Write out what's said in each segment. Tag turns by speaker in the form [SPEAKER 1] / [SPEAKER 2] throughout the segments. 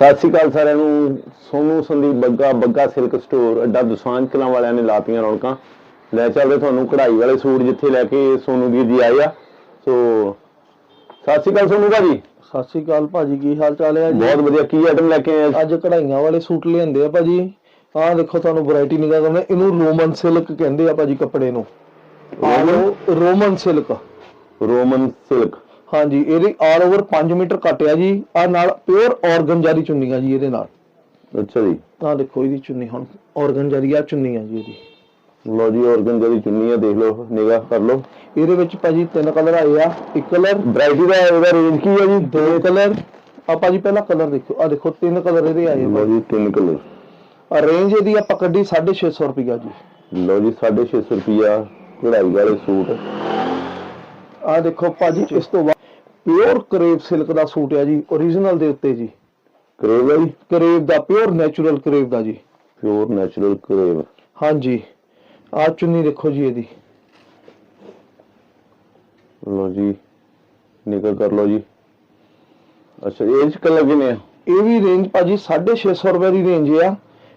[SPEAKER 1] ਸਤਿ ਸ਼੍ਰੀ ਅਕਾਲ ਸਾਰਿਆਂ ਨੂੰ। ਸੋਨੂ ਸੰਦੀਪ ਬੱਗਾ ਬੱਗਾ ਸਿਲਕ ਸਟੋਰ ਅੱਡਾ ਦੁਸਾਂਝ ਕਲਾਂ ਵਾਲਿਆਂ ਨੇ ਲਾਤੀਆਂ ਰੌਣਕਾਂ। ਲੈ ਚੱਲਦੇ ਤੁਹਾਨੂੰ ਕਢਾਈ ਵਾਲੇ ਸੂਟ ਜਿੱਥੇ ਲੈ ਕੇ ਸੋਨੂ ਵੀਰ ਜੀ ਆਏ ਆ। ਸੋ ਸਤਿ ਸ਼੍ਰੀ ਅਕਾਲ ਸੋਨੂ ਭਾਜੀ।
[SPEAKER 2] ਸਤਿ ਸ਼੍ਰੀ ਅਕਾਲ ਭਾਜੀ ਕੀ ਹਾਲ ਚਾਲ ਹੈ ਜੀ
[SPEAKER 1] ਬਹੁਤ ਵਧੀਆ ਕੀ ਆਈਟਮ ਲੈ ਕੇ ਆਏ?
[SPEAKER 2] ਅੱਜ ਕਢਾਈਆਂ ਵਾਲੇ ਸੂਟ ਲਿਆਂਦੇ ਆ ਭਾਜੀ। ਆਹ ਦੇਖੋ ਤੁਹਾਨੂੰ ਵੈਰਾਈਟੀ ਨਿਗਾਹ ਕਰਨਾ ਇਹਨੂੰ ਰੋਮਨ ਸਿਲਕ ਕਹਿੰਦੇ ਆ ਭਾਜੀ ਕੱਪੜੇ ਨੂੰ। Roman silk.
[SPEAKER 1] Roman silk.
[SPEAKER 2] ਹਾਂਜੀ ਇਹਦੇ ਆਲ ਓਵਰ 5 ਮੀਟਰ ਕੱਟਿਆ ਜੀ। ਆ ਨਾਲ ਪਿਓਰ ਆਰਗਨਜਾ ਦੀ ਚੁੰਨੀਆਂ ਜੀ ਇਹਦੇ ਨਾਲ।
[SPEAKER 1] ਅੱਛਾ ਜੀ।
[SPEAKER 2] ਆਹ ਦੇਖੋ ਇਹਦੀ ਚੁੰਨੀ ਹੁਣ ਆਰਗਨਜਾ ਦੀ ਆ ਚੁੰਨੀ ਆ ਜੀ ਇਹਦੀ।
[SPEAKER 1] ਲੋ ਜੀ ਔਰਗਨ ਜਿਹੜੀ ਚੁੰਨੀ ਆ ਦੇਖ ਲਓ ਨਿਗਾਹ ਕਰ ਲਓ।
[SPEAKER 2] ਇਹਦੇ ਵਿੱਚ ਭਾਜੀ ਤਿੰਨ ਕਲਰ ਆਏ ਆ ਇੱਕ ਕਲਰ
[SPEAKER 1] ਵੈਰਾਈਟੀ ਦਾ ਇਹਦਾ ਰੇਂਜ ਕੀ ਹੈ ਜੀ?
[SPEAKER 2] ਦੋ ਕਲਰ ਆ ਭਾਜੀ ਪਹਿਲਾਂ ਕਲਰ ਦੇਖੋ ਆ ਦੇਖੋ ਤਿੰਨ ਕਲਰ ਇਹਦੇ ਆਏ
[SPEAKER 1] ਲੋ ਜੀ ਤਿੰਨ ਕਲਰ
[SPEAKER 2] ਆ ਰੇਂਜ ਇਹਦੀ ਆਪਾਂ ਕੱਢੀ 650 ਰੁਪਿਆ ਜੀ।
[SPEAKER 1] ਲੋ ਜੀ 650 ਰੁਪਿਆ ਕਢਾਈ ਵਾਲੇ ਸੂਟ।
[SPEAKER 2] ਆ ਦੇਖੋ ਭਾਜੀ ਇਸ ਤੋਂ ਬਾਅਦ ਪਿਓਰ ਕਰੇਵ ਸਿਲਕ ਦਾ ਸੂਟ ਹੈ ਜੀ origignal ਦੇ ਉੱਤੇ ਜੀ।
[SPEAKER 1] ਕਰੇਵ ਹੈ ਜੀ?
[SPEAKER 2] ਕਰੇਵ ਦਾ ਪਿਓਰ ਨੈਚੁਰਲ ਕਰੇਵ ਦਾ ਜੀ।
[SPEAKER 1] Pure natural crepe.
[SPEAKER 2] ਹਾਂਜੀ। ਆ ਚੁੰਨੀ ਦੇਖੋ ਜੀ ਇਹਦੀ।
[SPEAKER 1] ਲੋ ਜੀ ਨਿਕਲ ਕਰ ਲੋ ਜੀ। ਅੱਛਾ ਇਹ ਚ ਕਲਰ ਕਿੰਨੇ ਆ?
[SPEAKER 2] ਇਹ ਵੀ ਰੇਂਜ ਭਾਜੀ 650 ਰੁਪਏ ਦੀ ਰੇਂਜ ਆ।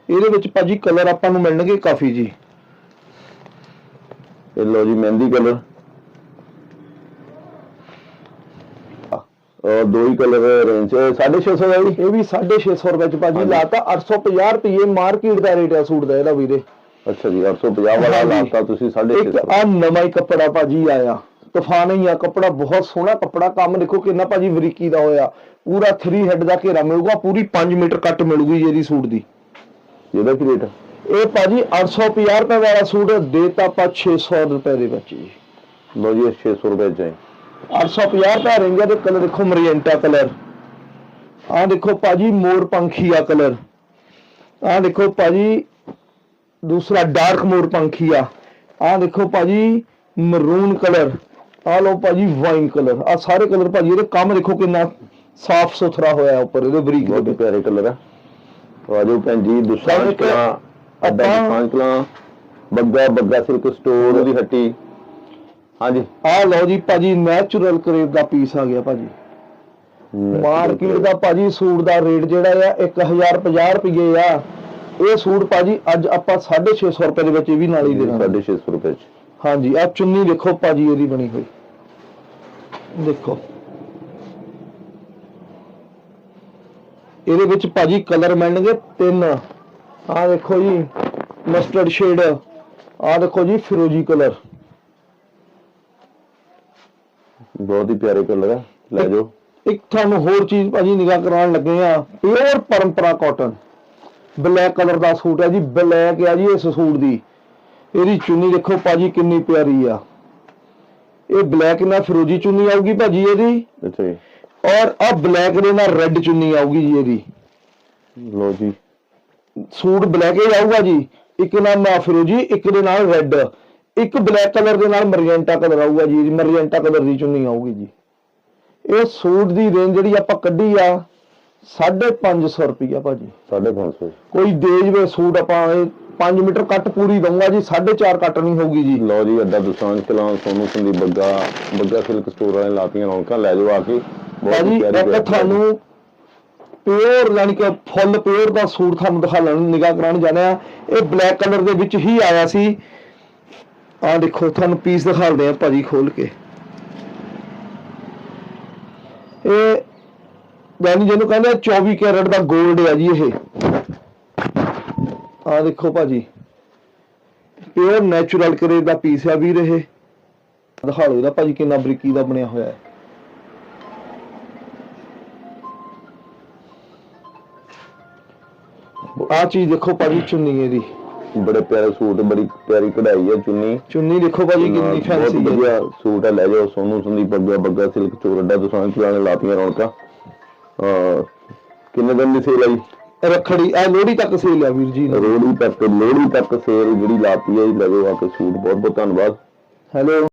[SPEAKER 2] ਇਹਦੇ ਵਿੱਚ ਭਾਜੀ ਕਲਰ ਆਪਾਂ ਨੂੰ ਮਿਲਣਗੇ ਕਾਫੀ ਜੀ।
[SPEAKER 1] ਇਹ ਲੋ ਜੀ ਮਹਿੰਦੀ ਕਲਰ ਦੋ ਹੀ ਕਲਰ ਰੇਂਜ 650 ਦਾ ਜੀ।
[SPEAKER 2] ਇਹ ਵੀ 650 ਰੁਪਏ ਚ ਭਾਜੀ ਲਾਤਾ 850 ਰੁਪਏ ਮਾਰਕੀਟ ਦਾ ਰੇਟ ਹੈ ਸੂਟ ਦਾ ਇਹਦਾ ਵੀਰੇ।
[SPEAKER 1] ਅੱਛਾ ਜੀ 850 ਵਾਲਾ। ਲਾਤਾ ਤੁਸੀਂ
[SPEAKER 2] ਇੱਕ
[SPEAKER 1] 650
[SPEAKER 2] ਆ ਨਵਾਂ ਹੀ ਕੱਪੜਾ ਭਾਜੀ ਆਇਆ। ਤੂਫਾਨ ਹੀ ਆ ਕੱਪੜਾ ਬਹੁਤ ਸੋਹਣਾ ਕੱਪੜਾ ਕੰਮ ਦੇਖੋ ਕਿੰਨਾ ਭਾਜੀ ਬਰੀਕੀ ਦਾ ਹੋਇਆ। ਪੂਰਾ 3 ਹੈਡ ਦਾ ਘੇਰਾ ਮਿਲੂਗਾ ਪੂਰੀ 5 ਮੀਟਰ ਕੱਟ ਮਿਲੂਗੀ ਇਹਦੀ ਸੂਟ ਦੀ।
[SPEAKER 1] ਇਹਦਾ ਕੀ ਰੇਟ
[SPEAKER 2] ਇਹ ਭਾਜੀ 850 ਰੁਪਏ ਵਾਲਾ ਸੂਟ ਦੇਤਾ ਆਪਾਂ 600 ਰੁਪਏ ਦੇ ਵਿੱਚ ਜੀ।
[SPEAKER 1] ਲੋ ਜੀ ਇਹ 600 ਰੁਪਏ ਹੈ
[SPEAKER 2] 850 ਰੁਪਏ ਰੇਂਜ ਦੇ ਕਲਰ ਦੇਖੋ ਮਰੀਐਂਟਾ ਕਲਰ। ਆਹ ਦੇਖੋ ਭਾਜੀ ਮੋਰ ਪੰਖੀਆ ਕਲਰ। ਆਹ ਦੇਖੋ ਭਾਜੀ ਦੂਸਰਾ ਡਾਰਕ ਮੋਰ ਪੰਖੀਆ ਆਹ ਦੇਖੋ ਭਾਜੀ ਮਰੂਨ ਕਲਰ। ਆਹ ਲੋ ਭਾਜੀ ਵਾਈਨ ਕਲਰ। ਆਹ ਸਾਰੇ ਕਲਰ ਭਾਜੀ ਇਹਦੇ ਕੰਮ ਦੇਖੋ ਕਿੰਨਾ ਸਾਫ਼ ਸੁਥਰਾ ਹੋਇਆ ਉੱਪਰ ਇਹਦੇ ਬਰੀਕ
[SPEAKER 1] ਬਹੁਤ ਹੀ ਪਿਆਰੇ ਕਲਰ ਆ। ਆਜੋ ਭੈਣ ਜੀ
[SPEAKER 2] ਸਾਡੇ ਕੋਲ
[SPEAKER 1] ਅੱਡਾ ਕਲਾਂ ਬੱਗਾ ਬੱਗਾ ਸਿਲਕ ਸਟੋਰ ਦੀ ਹੱਟੀ। ਹਾਂਜੀ।
[SPEAKER 2] ਆਹ ਲਓ ਜੀ ਭਾਜੀ ਨੈਚੁਰਲ ਕਰੇਵ ਦਾ ਪੀਸ ਆ ਗਿਆ ਭਾਜੀ। ਮਾਰਕੀਟ ਦਾ ਭਾਜੀ ਸੂਟ ਦਾ ਰੇਟ ਜਿਹੜਾ ਆ 1050 ਰੁਪਏ ਆ। ਇਹ ਸੂਟ ਭਾਜੀ ਅੱਜ ਆਪਾਂ 650 ਰੁਪਏ ਦੇ ਵਿੱਚ ਇਹ ਵੀ ਨਾਲ ਹੀ ਦੇ ਦਾਂਗੇ
[SPEAKER 1] 650 ਰੁਪਏ ਚ।
[SPEAKER 2] ਹਾਂਜੀ ਆ ਚੁੰਨੀ ਦੇਖੋ ਭਾਜੀ ਇਹਦੀ ਬਣੀ ਹੋਈ। ਦੇਖੋ। ਇਹਦੇ ਵਿੱਚ ਭਾਜੀ ਕਲਰ ਮਿਲਣਗੇ ਤਿੰਨ। ਆਹ ਦੇਖੋ ਜੀ ਮਸਟਰਡ ਸ਼ੇਡ ਆਹ ਦੇਖੋ ਜੀ ਫਿਰੋਜੀ ਕਲਰ
[SPEAKER 1] ਬਹੁਤ ਹੀ ਪਿਆਰੇ ਕਲਰ ਆ। ਲੈ ਜਾਓ।
[SPEAKER 2] ਇੱਕ ਤੁਹਾਨੂੰ ਹੋਰ ਚੀਜ਼ ਭਾਜੀ ਨਿਗਾਹ ਕਰਾਉਣ ਲੱਗੇ ਆ ਪਿਓਰ ਪਰੰਪਰਾ ਕਾਟਨ ਬਲੈਕ ਕਲਰ ਦਾ ਸੂਟ ਹੈ ਜੀ ਬਲੈਕ ਆ ਜੀ ਇਸ ਸੂਟ ਦੀ। ਇਹਦੀ ਚੁੰਨੀ ਦੇਖੋ ਭਾਜੀ ਕਿੰਨੀ ਪਿਆਰੀ ਆ। ਇਹ ਬਲੈਕ ਨਾਲ ਫਿਰੋਜੀ ਚੁੰਨੀ ਆਊਗੀ ਭਾਜੀ ਇਹਦੀ।
[SPEAKER 1] ਅੱਛਾ ਜੀ।
[SPEAKER 2] ਔਰ ਆ ਬਲੈਕ ਦੇ ਨਾਲ ਰੈੱਡ ਚੁੰਨੀ ਆਊਗੀ ਜੀ ਇਹਦੀ।
[SPEAKER 1] ਲੋ ਜੀ।
[SPEAKER 2] ਸੂਟ ਬਲੈਕ ਹੀ ਆਊਗਾ ਜੀ। ਇੱਕ ਨਾਲ ਨਾ ਫਿਰੋਜੀ ਇੱਕ ਦੇ ਨਾਲ ਰੈੱਡ ਇੱਕ ਬਲੈਕ ਕਲਰ ਦੇ ਨਾਲ ਮਰੀਜੈਂਟਾ ਕਲਰ ਆਊਗਾ ਜੀ ਮਰੀਜੈਂਟਾ ਕਲਰ ਦੀ ਚੁੰਨੀ ਆਊਗੀ ਜੀ। ਇਹ ਸੂਟ ਦੀ ਰੇਂਜ ਜਿਹੜੀ ਆਪਾਂ ਕੱਢੀ ਆ 550 ਰੁਪਈਆ ਭਾਜੀ।
[SPEAKER 1] 550
[SPEAKER 2] ਕੋਈ ਦੇ ਜਵੇ ਸੂਟ ਆਪਾਂ 5 ਮੀਟਰ ਕੱਟ ਪੂਰੀ ਦਊਂਗਾ ਜੀ 4.5 ਕੱਟ ਨਹੀਂ ਹੋਊਗੀ ਜੀ।
[SPEAKER 1] ਲਓ ਜੀ ਅੱਡਾ ਦੁਸਾਂਝ ਕਲਾਂ ਸੋਨੂ ਸੰਦੀਪ ਬੱਗਾ ਬੱਗਾ ਸਿਲਕ ਸਟੋਰ ਵਾਲੇ ਲਾਤੀਆਂ ਰੌਣਕਾਂ ਲੈ ਜਾਓ ਆ ਕੇ।
[SPEAKER 2] ਭਾਜੀ ਇੱਕ। ਤੁਹਾਨੂੰ ਪਿਓਰ ਯਾਨੀ ਕਿ ਫੁੱਲ ਪਿਓਰ ਦਾ ਸੂਟ ਤੁਹਾਨੂੰ ਦਿਖਾਉਣ ਨਿਗਾਹ ਕਰਾਉਣ ਜਾਣਾ ਇਹ ਬਲੈਕ ਕਲਰ ਦੇ ਵਿੱਚ ਹੀ ਆਇਆ ਸੀ। ਆਹ ਦੇਖੋ, ਤੁਹਾਨੂੰ ਪੀਸ ਦਿਖਾਉਂਦੇ ਆ ਭਾਜੀ ਖੋਲ ਕੇ। ਇਹ ਯਾਨੀ ਜਿਹਨੂੰ ਕਹਿੰਦੇ 24 ਕੈਰਟ ਦਾ 골ਡ ਆ ਜੀ ਇਹ। ਆਹ ਦੇਖੋ ਭਾਜੀ ਪਿਓਰ ਨੈਚੁਰਲ ਕਰੇ ਦਾ ਪੀਸ ਆ ਵੀਰ ਇਹ। ਦਿਖਾ ਲਓ ਇਹਦਾ ਭਾਜੀ ਕਿੰਨਾ ਬਰੀਕੀ ਦਾ ਬਣਿਆ ਹੋਇਆ ਹੈ। ਆ ਚੀਜ਼ ਦੇਖੋ ਭਾਜੀ ਚੁੰਨੀ ਇਹਦੀ
[SPEAKER 1] ਬੜੇ ਪਿਆਰੇ ਸੂਟ ਬੜੀ ਪਿਆਰੀ ਕਢਾਈ ਹੈ ਚੁੰਨੀ।
[SPEAKER 2] ਚੁੰਨੀ ਦੇਖੋ ਭਾਜੀ ਕਿੰਨੀ
[SPEAKER 1] ਬਹੁਤ
[SPEAKER 2] ਫੈਂਸੀ ਹੈ।
[SPEAKER 1] ਵਧੀਆ ਸੂਟ ਹੈ ਲੈ ਜਾਓ ਸੋਨੂ ਸੰਦੀਪ ਬੱਗਾ ਬੱਗਾ ਸਿਲਕ ਸਟੋਰ ਅੱਡਾ ਕਲਾਂ ਵਾਲੇ ਲਾਤੀਆਂ ਰੌਣਕਾਂ। ਅਹ ਕਿੰਨੇ ਦਿਨ ਦੀ ਸੇਲ ਆਈ
[SPEAKER 2] ਰੱਖੜੀ ਆ ਲੋਹੜੀ ਤੱਕ ਸੇਲ ਆ ਵੀਰ ਜੀ।
[SPEAKER 1] ਲੋਹੜੀ ਤੱਕ ਲੋਹੜੀ ਤੱਕ ਸੇਲ ਜਿਹੜੀ ਲਾਤੀ ਹੈ ਜੀ ਲੈ ਜਾਓ ਆ ਕੇ ਸੂਟ ਬਹੁਤ ਬਹੁਤ ਧੰਨਵਾਦ।
[SPEAKER 2] ਹੈਲੋ।